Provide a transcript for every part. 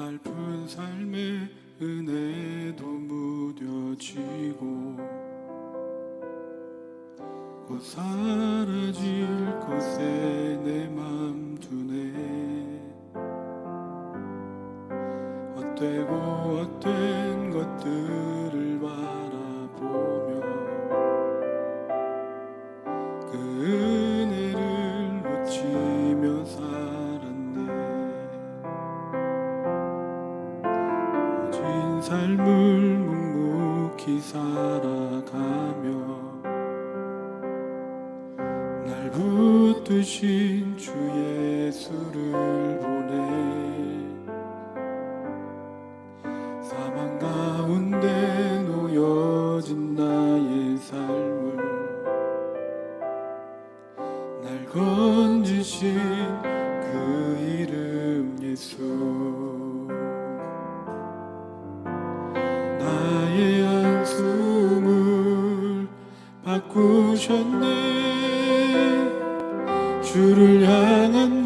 고달픈 삶의 은혜도 무뎌지고 곧 사라질 것에 내맘 두네. 헛되고 헛된 것들 건지신 그 이름 예수. 나의 한숨을 바꾸셨네. 주를 향한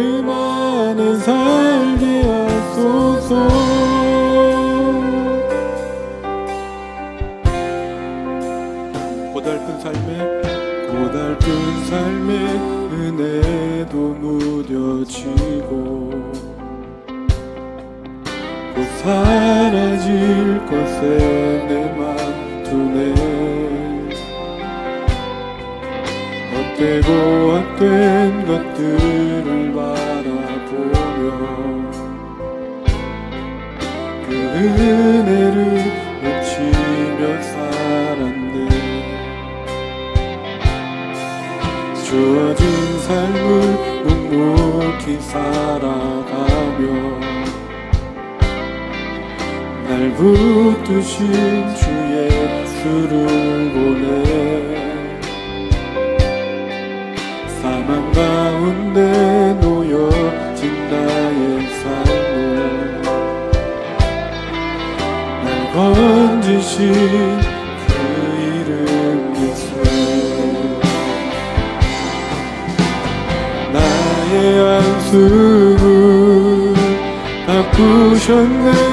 안에 살게 하소서. 고달픈 삶에 고달픈 삶에 은혜도 무뎌지고 곧 사라질 것에 내맘 두네 헛되고 헛된 것들 은혜를 외치며 살았네. 주어진 삶을 묵묵히 살아가며 날 붙드신 주 예수를 보내. 사망 가운데 건지신 그 이름 예수 나의 안수를 바꾸셨네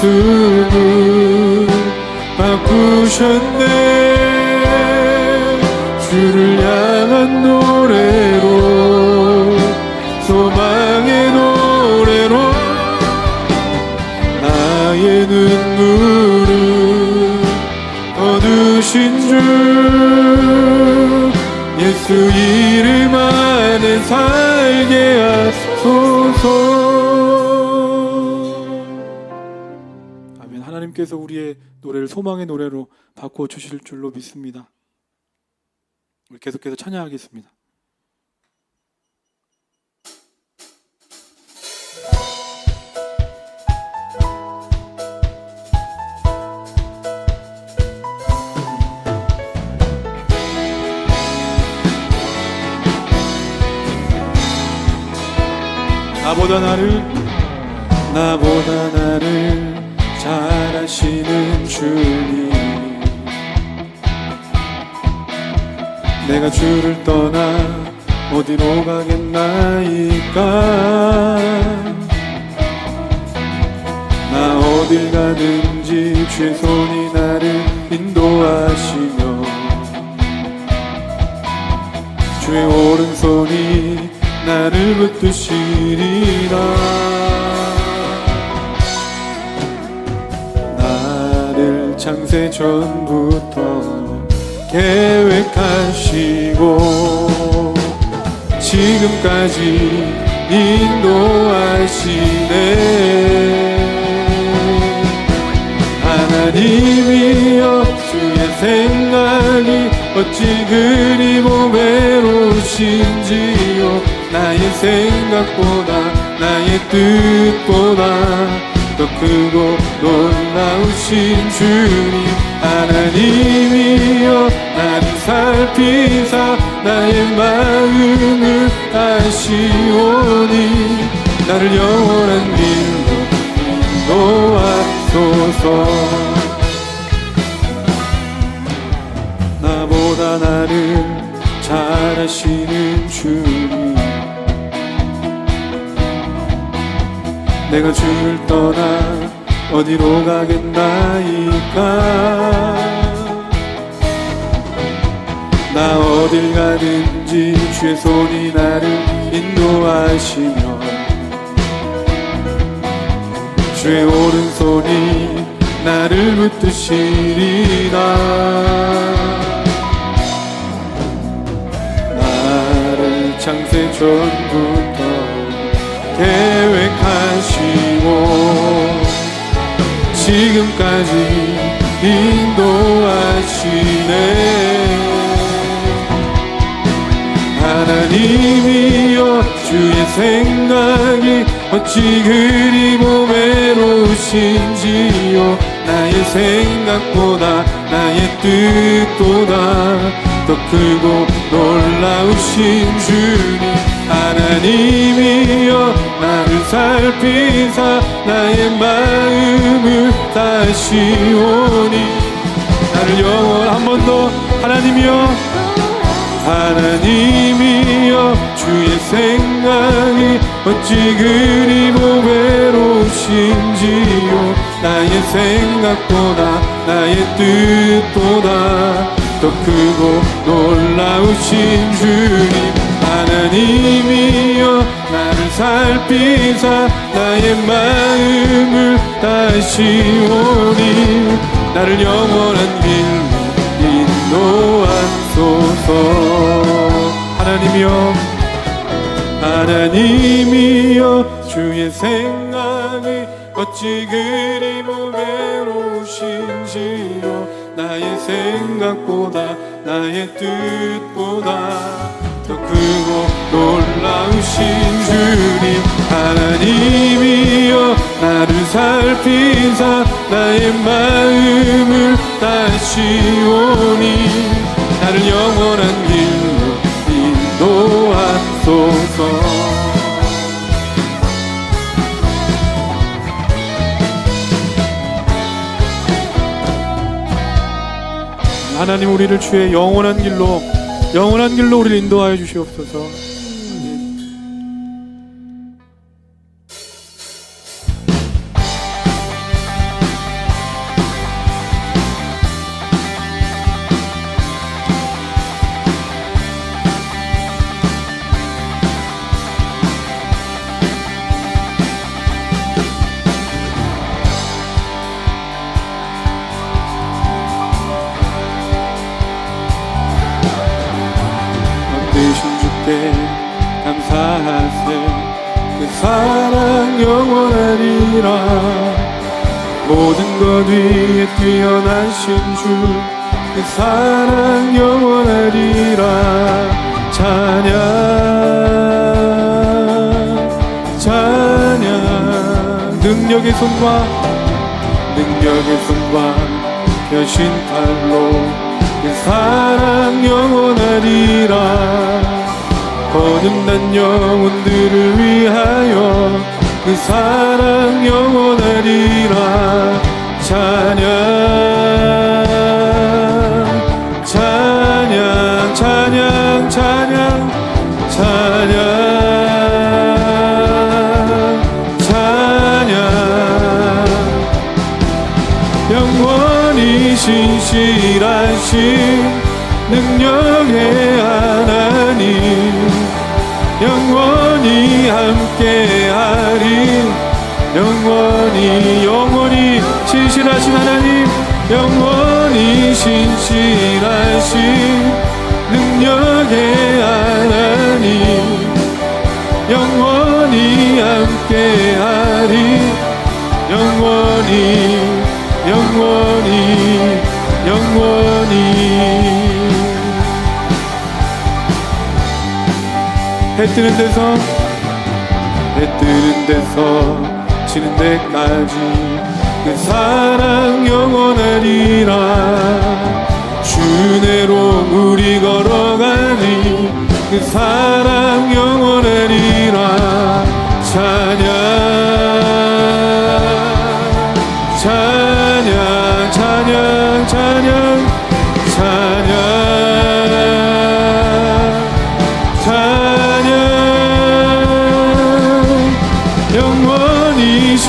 안수를 바꾸셨네. 주를 향한 노래로 소망의 노래로 나의 눈물을 거두신 주 예수 이름 안에 살 하나님께서 우리의 노래를 소망의 노래로 바꿔 주실 줄로 믿습니다. 우리 계속해서 찬양하겠습니다. 나보다 나를 나보다 나를 잘 아시는 주님. 내가 주를 떠나 어디로 가겠나이까? 나 어딜 가든지 주의 손이 나를 인도하시며 주의 오른손이 나를 붙드시리라 창세 전부터 계획하시고 지금까지 인도하시네. 하나님이여 주의 생각이 어찌 그리 보배로우신지요. 나의 생각보다 나의 뜻보다 더 크고 놀라우신 주님 하나님이여 나를 살피사 나의 마음을 아시오니 나를 영원한 길로 인도하소서. 나보다 나를 잘 아시는 주님 내가 주를 떠나 어디로 가겠나이까? 나 어딜 가든지 주의 손이 나를 인도하시며 주의 오른손이 나를 붙드시리라. 나를 창세 전부터 계획 하시고 지금까지 인도하시네. 하나님이여 주의 생각이 어찌 그리 보배로우신지요? 나의 생각보다 나의 뜻보다 더 크고 놀라우신 주님. 하나님이여 나를 살피사 나의 마음을 다시 오니 나를 영원 한 번 더 하나님이여 하나님이여 주의 생각이 어찌 그리 보배로우신지요. 나의 생각보다 나의 뜻보다 더 크고 놀라우신 주님 하나님이여 살피사 나의 마음을 다시 오니 나를 영원한 길로 인도하소서. 하나님이여 하나님이여 주의 생각이 어찌 그리 보배로우신지요. 나의 생각보다 나의 뜻보다 더 크고 놀라 우신 주님 하나님이여 나를 살피사 나의 마음을 다시오니 나를 영원한 길로 인도하소서 하나님 우리를 주의 영원한 길로 영원한 길로 우리를 인도하여 주시옵소서. 영원하리라 모든 것 위에 뛰어나신 주 그 사랑 영원하리라. 찬양 찬양. 능력의 손과 능력의 손과 펴신 팔로 그 사랑 영원하리라. 거듭난 영혼들을 위하여 그 사랑 영원하리라 찬양 찬양 찬양 찬양 찬양 찬양. 영원히 신실하신 능력의 하나님. 영원히 함께하리 영원히 영원히 신실하신 하나님 영원히 신실하신 능력의 하나님 영원히 함께하리 영원히 영원히 영원히. 해 뜨는 데서 해 뜨는 데서 지는 데까지 그 사랑 영원하리라 주내로 우리 걸어가니 그 사랑 영원하리라 찬양 찬양 찬양 찬양 찬양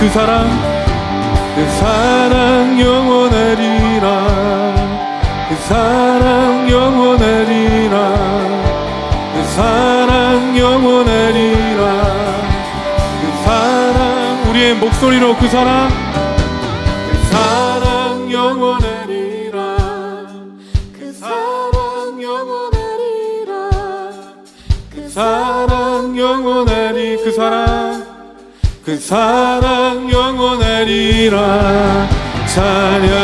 그 사랑 그 사랑 영원하리라. 그 사랑 영원하리라. 그 사랑 영원하리라. 그 사랑 우리의 목소리로 그 사랑. 그 사랑 영원하리라. 그 사랑 영원하리라. 그 사랑 영원하리 그 사랑. 그 사랑 영원하리라 찬양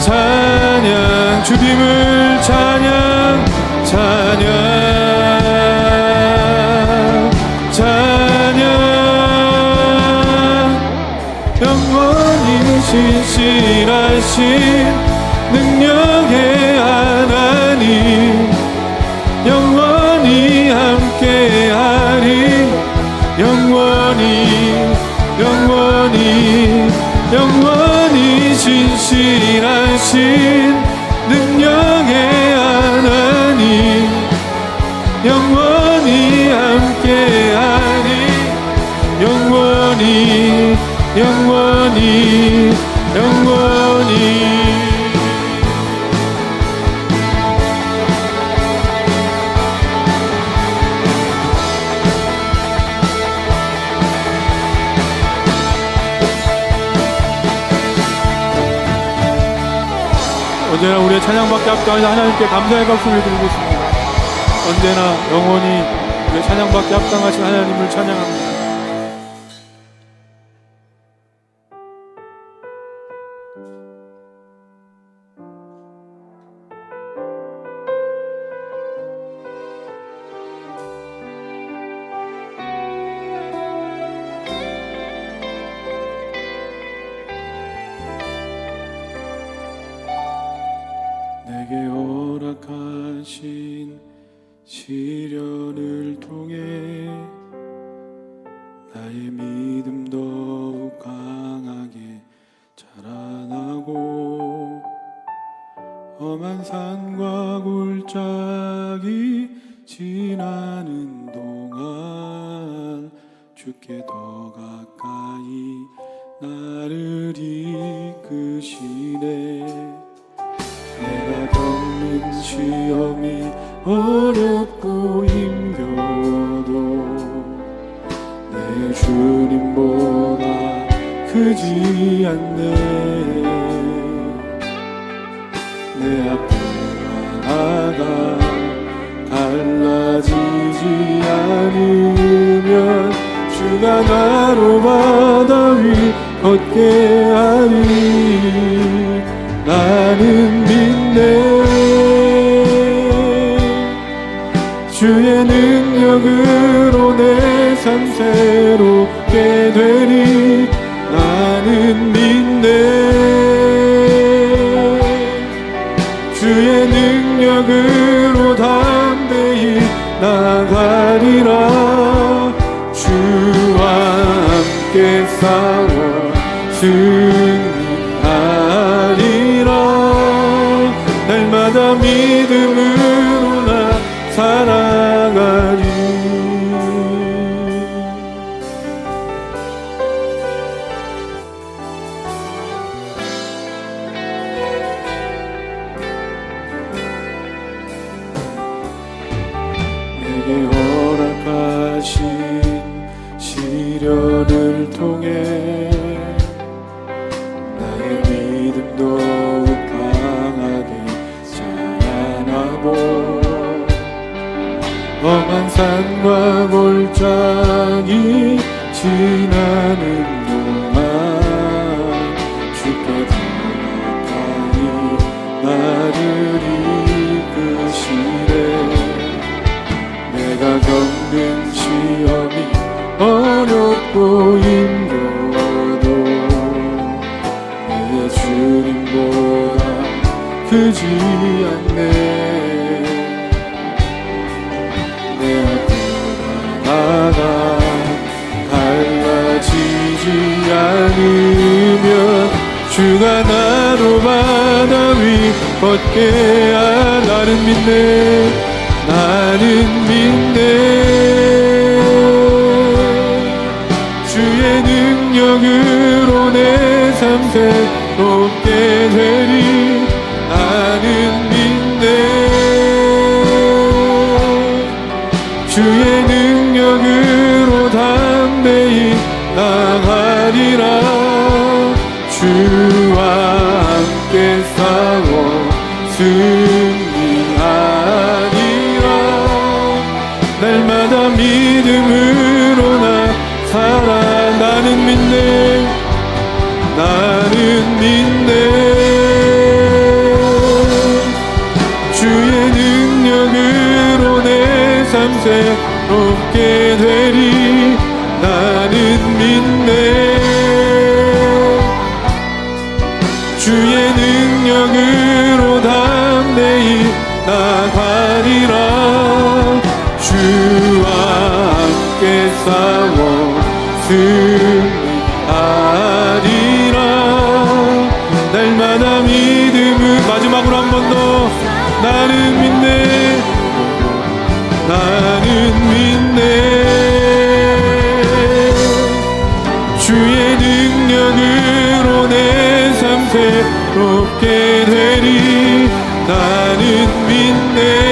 찬양 주님을 찬양 찬양 찬양. 영원히 신실하신 능력의 하나님 영원히 영원히 영원히 영원히 찬양받게 합당하신 하나님께 감사의 박수를 드리고 있습니다. 언제나 영원히 찬양받게 합당하신 하나님을 찬양합니다. 내 앞에와 나가 갈라지지 않으면 주가 나로 바다 위 걷게 하리. 나는 믿네. 주의 능력으로 내 삶 새롭게 되리 나가리라. 주와 함께 싸워. 승 시련을 통해 나의 믿음 더욱 강하게 자라나고 험한 산과 골짜기 지나는 크지 않네. 내 앞에 나가 갈라지지 않으면 주가 나로 바다 위 걷게 하 나는 믿네. 나는 믿네. 주의 능력으로 내 삶새 주의 능력으로 담대히 나가리라. 주와 함께 싸워 승 삶 새롭게 되리. 나는 믿네